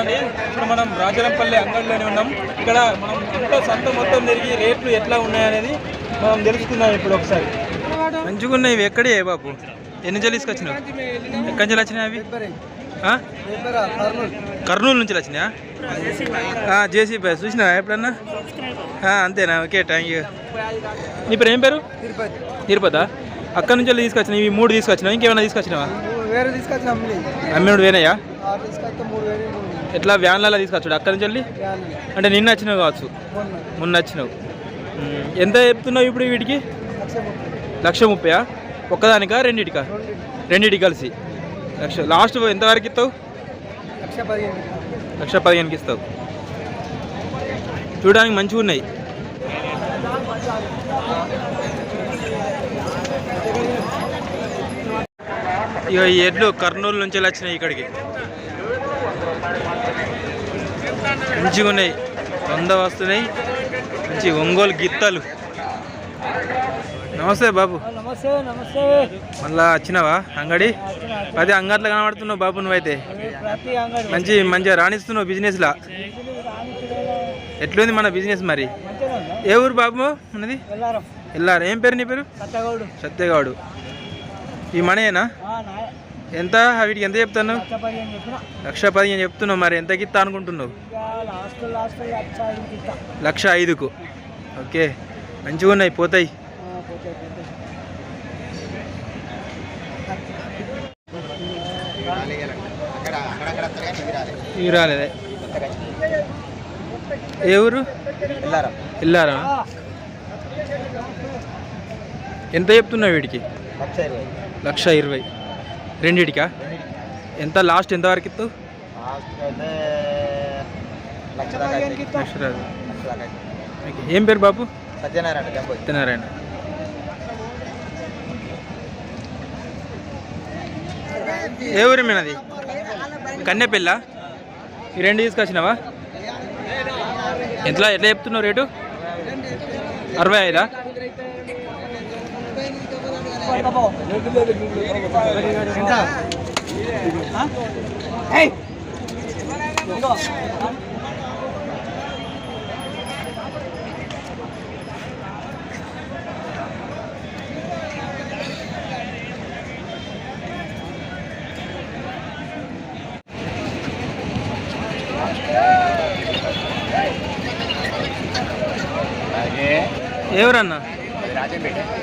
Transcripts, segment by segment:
అండి ఇప్పుడు మనం రాజరంపల్లి అంగడిలోనే ఉన్నాం. ఇక్కడ మనం మొత్తం సంత మొత్తం తిరిగి రేట్లు ఎట్లా ఉన్నాయనేది మనం తెలుసుకుందాం ఇప్పుడు ఒకసారి. మంచిగా ఉన్నాయి ఇవి. ఎక్కడే బాబు? ఎన్ని జల్లు తీసుకొచ్చినావు ఎక్కడి నుంచి వచ్చినాయి అవి? కర్నూలు నుంచి వచ్చినాయా? జేసీబీ. చూసినా ఎప్పుడన్నా? అంతేనా? ఓకే థ్యాంక్ యూ నీ పేరు ఏం పేరు? తిరుపతి. తిరుపతా అక్కడ నుంచి వెళ్ళి తీసుకొచ్చినావు? ఇవి మూడు తీసుకొచ్చినావు? ఇంకేమైనా తీసుకొచ్చినావా? వేరే తీసుకొచ్చిన అమ్మినోడు ఎట్లా వ్యాన్లలో తీసుకొచ్చాడు? అక్కడ నుంచి వెళ్ళి? అంటే నిన్న వచ్చినావు కావచ్చు? మొన్న. వచ్చినావు. ఎంత చెప్తున్నావు ఇప్పుడు వీటికి? లక్ష ముప్పై. లక్ష ముప్పయా? ఒక్కదానికా రెండిటికా? రెండు రెండిటికి కలిసి. లక్ష లాస్ట్ ఎంతవరకు ఇస్తావు? లక్ష పదిహేనుకి ఇస్తావు. చూడడానికి మంచిగా ఉన్నాయి. ఇక ఈ ఎడ్లు కర్నూలు నుంచి వచ్చినాయి ఇక్కడికి? మంచిగా ఉన్నాయి. వంద వస్తున్నాయి. మంచి ఒంగోలు గిత్తలు. నమస్తే బాబు. నమస్తే నమస్తే. మళ్ళా వచ్చినావా అంగడి? అదే అంగట్లో కనబడుతున్నావు బాబు నువ్వైతే. మంచి మంచిగా రాణిస్తున్నావు బిజినెస్లా. ఎట్లుంది మన బిజినెస్ మరి? ఏ ఊరు బాబు? ఉన్నది? వెళ్ళారం ఏం పేరు నీ పేరు? సత్తగౌడు సత్యగాడు. ఈ మనయేనా? నాయ ఎంత? వీటికి ఎంత చెప్తాను లక్ష పదిహేను చెప్తున్నావు మరి. ఎంతకి ఇస్తా అనుకుంటున్నావు? లక్ష ఐదుకు. ఓకే. మంచిగా ఉన్నాయి పోతాయి. ఇవి రాలేదే. ఏ ఊరు? వెళ్ళారం ఎంత చెప్తున్నావు వీడికి? లక్ష ఇరవై. రెండిటికా? ఎంత లాస్ట్ ఎంత వరకు ఇస్తావు. ఏం పేరు బాబు? సత్యనారాయణ సత్యనారాయణ. ఏ ఊరి మీనది కన్నెపిల్ల? ఈ రెండు తీసుకొచ్చినావా? ఎట్లా ఎట్లా చెప్తున్నావు రేటు? అరవై ఐదా? ఎవరన్నా?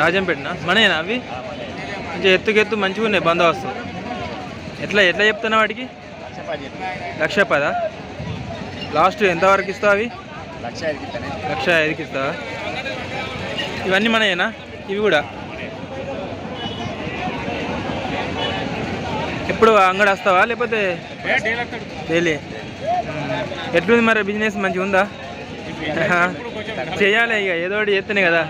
రాజంపేటనా? మనేనా అవి? కొంచెం ఎత్తుకెత్తు మంచిగా ఉన్నాయి బందోబస్తు. ఎట్లా ఎట్లా చెప్తున్నావు వాటికి లక్ష పదా లాస్ట్ ఎంతవరకు ఇస్తావు అవి? లక్ష ఐదుకి ఇస్తావా? ఇవన్నీ మనయేనా? ఇవి కూడా? ఎప్పుడు అంగడి వస్తావా లేకపోతే డైలీ. ఎట్లుంది మరి బిజినెస్? మంచిగా ఉందా. చేయాలి ఇక ఏదో ఒకటి చేస్తేనే కదా.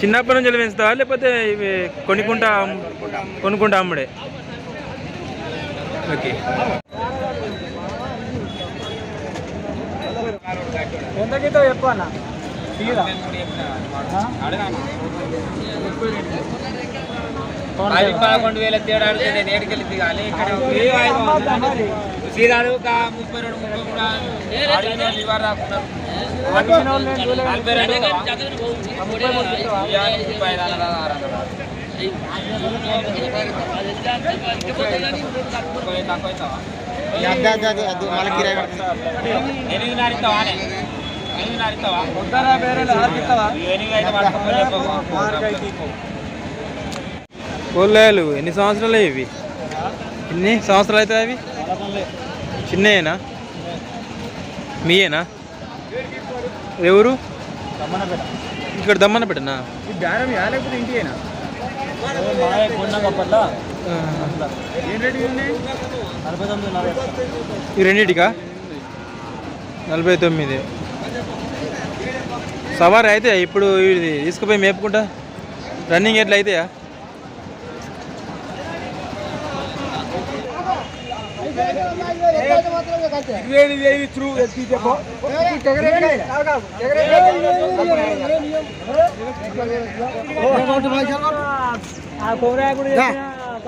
చిన్నప్పటి నుంచి పెంచుతావా? లేకపోతే ఇవి కొనుక్కుంటా కొనుక్కుంటా అమ్ముడే? ఓకే. ఎంతకితో చెప్పు అన్న? తీరా? పది పదకొండు వేల తేడా అడిగితే నేను ఏడుకెళ్ళి దిగాలి ఇక్కడ సీరాలు ఒక ముప్పై రెండు ముప్పై అడిగిన రాకున్నారు నలభై రెండు ఐదు అలా? ఎనిమిదిన్నర ఇస్తావా ఇస్తావా? ఎనిమిది అయితే. కోళ్ళాయలు ఎన్ని సంవత్సరాలు ఇవి ఎన్ని సంవత్సరాలు అవుతాయి అవి చిన్నయేనా మీయేనా? ఎవరు? ఇక్కడ దమ్మన పెట్టనా బేరం లేకపోతే ఇంటి అయినా ఏం రేటు ఉన్నాయి నలభై తొమ్మిది నలభై ఈ రెండిటికా? నలభై తొమ్మిది సవారీ అయితే ఇప్పుడు ఇది తీసుకుపోయి మేపుకుంటా? రన్నింగ్ ఎట్లా అవుతాయా వేడి వేడి త్రూ ఎత్తి చెప్పు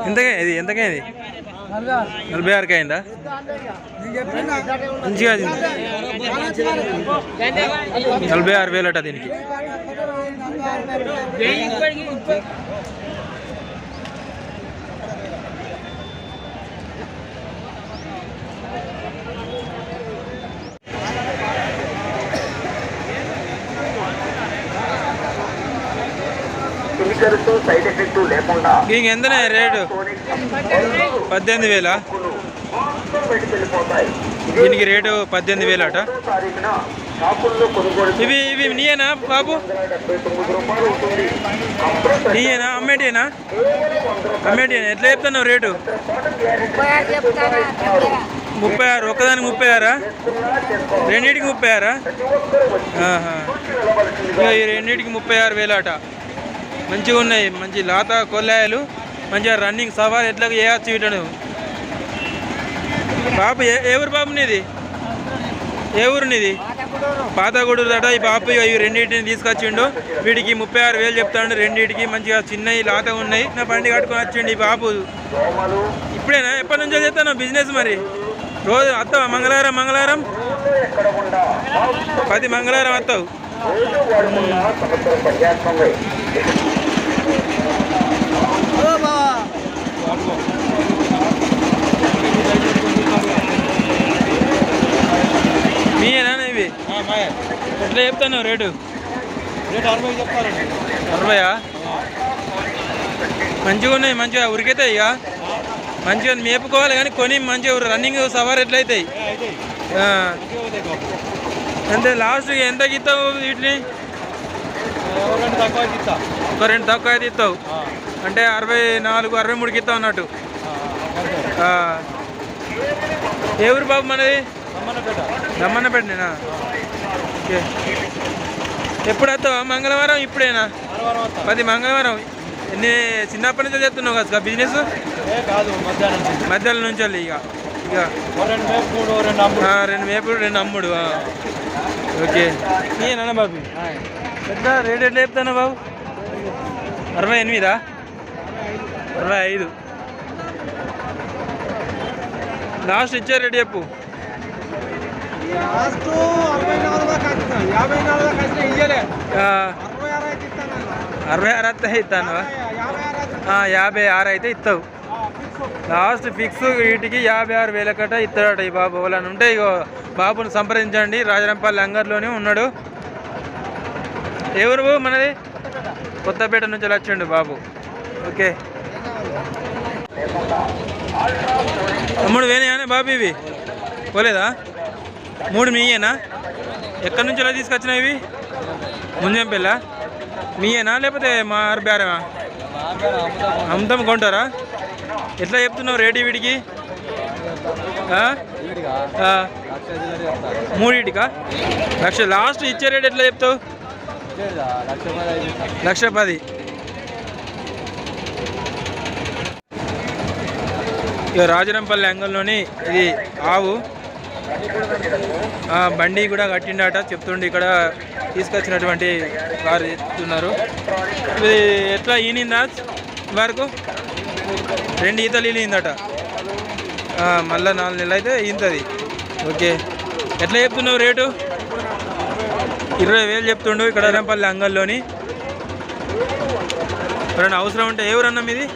ఎంతగా ఇది ఎంతగా ఇది? నలభై ఆరుకి అయిందా? మంచిగా నలభై ఆరు వేలట దీనికి. కెమికల్స్ సైడ్ ఎఫెక్ట్ లేకుండా ఎంతనే రేటు? పద్దెనిమిది వేల? దీనికి రేటు పద్దెనిమిది షాపుల్లో కొనుగోలు ఇవి ఇవి నీయేనా బాబు? నీయేనా? అమ్మేటియేనా? అమ్మేటియేనా? ఎట్లా చెప్తున్నావు రేటు? ముప్పై ఆరు ఒకదానికి ముప్పై ఆరా? రెండింటికి ముప్పై ఆరా? ఈ రెండింటికి ముప్పై ఆరు వేలట. మంచిగా ఉన్నాయి మంచి లాత కొల్లాయలు మంచిగా రన్నింగ్ సవాల్ ఎట్లా చేయవచ్చు వీటను. బాబు ఏ ఊరు బాబు నీది? ఏ ఊరు నీది? పాతగూడూరు దట ఈ బాబు ఇగో ఈ రెండింటిని తీసుకొచ్చిండు. వీడికి ముప్పై ఆరు వేలు చెప్తాడు రెండింటికి మంచిగా చిన్నవి లాతగా ఉన్నాయి. నా బండి కట్టుకొని వచ్చిండు ఈ బాబు ఇప్పుడేనా? ఎప్పటి నుంచో చేస్తాను బిజినెస్ మరి? రోజు వస్తావా? మంగళవారం మంగళవారం? పది మంగళవారం వస్తావు రోజు వాడుతున్న సంవత్సరం పర్యాత్మకై మీయేనా ఇవి ఎట్లా చెప్తాను రేటు? రేటు అరవై అరవయా? మంచిగా ఉన్నాయి మంచిగా ఉరికైతాయి ఇక. మంచిగా మేపుకోవాలి కానీ కొని మంచిగా రన్నింగ్ సవార్ ఎట్లయితాయి? అంతే లాస్ట్ ఎంతకి ఇస్తావు వీటిని? ఒక రెండు తక్కువ అయితే ఇస్తావు అంటే అరవై నాలుగు అరవై మూడుకి ఇస్తావు అన్నట్టు. ఏ ఊరు బాబు మనది? రమ్మన్నపేట. రమ్మన్నపేటనేనా? ఓకే. ఎప్పుడు వస్తావా మంగళవారం ఇప్పుడేనా? పది మంగళవారం. ఎన్ని చిన్నప్పటి నుంచి చేస్తున్నావు కదా బిజినెస్ కాదు మధ్యాహ్నం నుంచి. వెళ్ళి ఇక. ఇక. రెండు వేపుడు రెండు అమ్ముడు. ఓకే. నేనా బాబు? పెద్ద రేట్ ఎట్లా చెప్తాను బాబు? అరవై ఎనిమిదా? అరవై ఐదు. లాస్ట్ ఇచ్చే రేట్ చెప్పు. లాస్ట్ అరవై నాలుగు దాకా వచ్చిన యాభై నాలుగు దాకా వచ్చిన ఇయ్యలే. ఆ, అరవై ఆరు అయితే ఇస్తాను? అరవై ఆరు అయితే ఇస్తాను. యాభై ఆరు అయితే ఇస్తావు. లాస్ట్ ఫిక్స్ వీటికి యాభై ఆరు వేల కట్ట ఇస్తాడట ఈ బాబు. వాళ్ళని ఉంటే ఇగో బాబుని సంప్రదించండి. రాజరంపల్లి అంగర్లోనే ఉన్నాడు. ఎవరు బాబు మనది? కొత్తపేట నుంచి వచ్చిండు బాబు. ఓకే. తమ్ముడు వేనాయా బాబు ఇవి. పోలేదా? మూడు మీయేనా? ఎక్కడి నుంచి ఎలా తీసుకొచ్చినాయి ఇవి? ముంజంపెళ్ళ మీయేనా లేకపోతే మా బేరమా అమ్ముతాం కొంటారా? ఎట్లా చెప్తున్నావు రేటు వీడికి? మూడిటికా మూడింటికా? లక్ష లాస్ట్ ఇచ్చే రేట్ ఎట్లా చెప్తావు? లక్ష పది. ఇక రాజరంపల్లి అంగంలోని ఇది ఆవు. బండి కూడా కట్టిండట చెప్తుండే ఇక్కడ తీసుకొచ్చినటువంటి వారు చెప్తున్నారు ఇది ఎట్లా ఈనిందా? వరకు? రెండు ఈతలు ఈనిందట. మళ్ళీ మళ్ళా నాలుగు నెలలు అయితే ఈంతది ఓకే. ఎట్లా చెప్తున్నావు రేటు? ఇరవై వేలు చెప్తుండు ఇక్కడ రంపల్లి అంగల్లోని. ఎవరైనా అవసరం ఉంటే ఎవరన్నా మీది?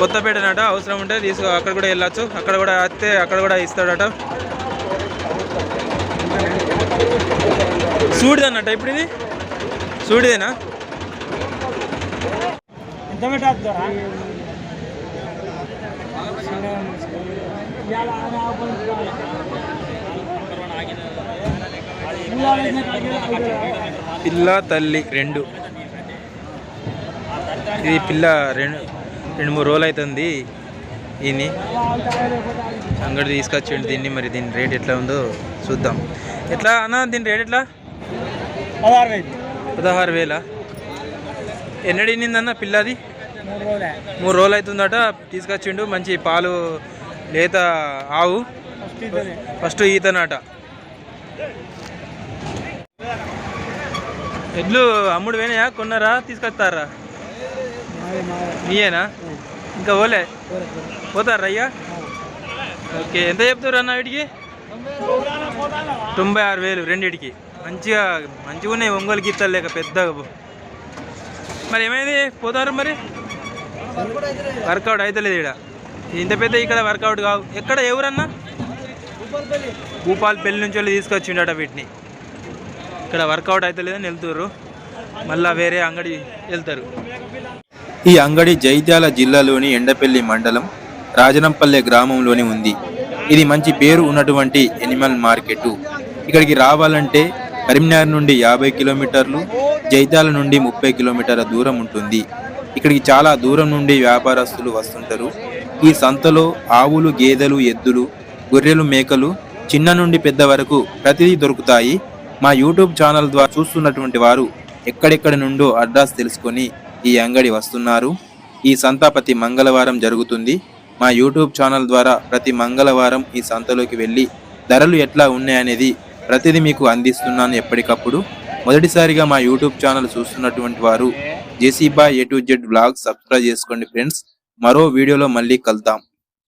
కొత్తపేటనట అవసరం ఉంటే తీసుకో అక్కడ కూడా వెళ్ళచ్చు. అక్కడ కూడా వస్తే అక్కడ కూడా ఇస్తాడట. సూడిదన్నట ఇప్పుడు ఇది? సూడిదేనా? పిల్ల తల్లి రెండు. ఇది పిల్ల రెండు రెండు మూడు రోజులు అవుతుంది దీన్ని. అంగడి తీసుకొచ్చిండు దీన్ని మరి దీని రేట్ ఎట్లా ఉందో చూద్దాం. ఎట్లా అన్న దీని రేట్ ఎట్లా? పదహారు వేలు పదహారు వేల ఎన్నడి అన్న పిల్లది? మూడు రోజులే అవుతుందట తీసుకొచ్చిండు మంచి పాలు లేత ఆవు. ఫస్ట్ ఈతనాట. ఎడ్లు అమ్ముడు పోయినాయా కొన్నారా తీసుకొస్తారా? మీయేనా ఇంకా పోలే? పోతారా అయ్యా? ఓకే ఎంత చెప్తారు అన్న వీటికి? తొంభై ఆరు వేలు రెండిటికి మంచిగా మంచిగా ఉన్నాయి ఒంగోలు గీతలు లేక పెద్దగా. మరి ఏమైంది? పోతారు మరి? వర్కౌట్ అవుతలేదు ఇక్కడ ఇంత పెద్ద ఇక్కడ వర్కౌట్ కావు. ఎక్కడ? ఎవరన్నా భూపాలపల్లి నుంచి వెళ్ళి తీసుకొచ్చిండట వీటిని. ఇక్కడ వర్కౌట్ అవుతలేదని వెళ్తుర్రు. మళ్ళా వేరే అంగడి వెళ్తారు. ఈ అంగడి జైత్యాల జిల్లాలోని ఎండపల్లి మండలం రాజనంపల్లె గ్రామంలోని ఉంది. ఇది మంచి పేరు ఉన్నటువంటి ఎనిమల్ మార్కెట్. ఇక్కడికి రావాలంటే కరీంనగర్ నుండి యాభై కిలోమీటర్లు జైతాల నుండి ముప్పై కిలోమీటర్ల దూరం ఉంటుంది. ఇక్కడికి చాలా దూరం నుండి వ్యాపారస్తులు వస్తుంటారు. ఈ సంతలో ఆవులు గేదెలు ఎద్దులు గొర్రెలు మేకలు చిన్న నుండి పెద్ద వరకు ప్రతిదీ దొరుకుతాయి. మా యూట్యూబ్ ఛానల్ ద్వారా చూస్తున్నటువంటి వారు ఎక్కడెక్కడి నుండో అడ్రస్ తెలుసుకొని ఈ అంగడి వస్తున్నారు. ఈ సంత ప్రతి మంగళవారం జరుగుతుంది. మా యూట్యూబ్ ఛానల్ ద్వారా ప్రతి మంగళవారం ఈ సంతలోకి వెళ్ళి ధరలు ఎట్లా ఉన్నాయనేది ప్రతిదీ మీకు అందిస్తున్నాను ఎప్పటికప్పుడు. మొదటిసారిగా మా యూట్యూబ్ ఛానల్ చూస్తున్నటువంటి వారు జేసీబా A to Z blog subscribe చేసుకోండి ఫ్రెండ్స్. మరో వీడియోలో మళ్ళీ కలుద్దాం.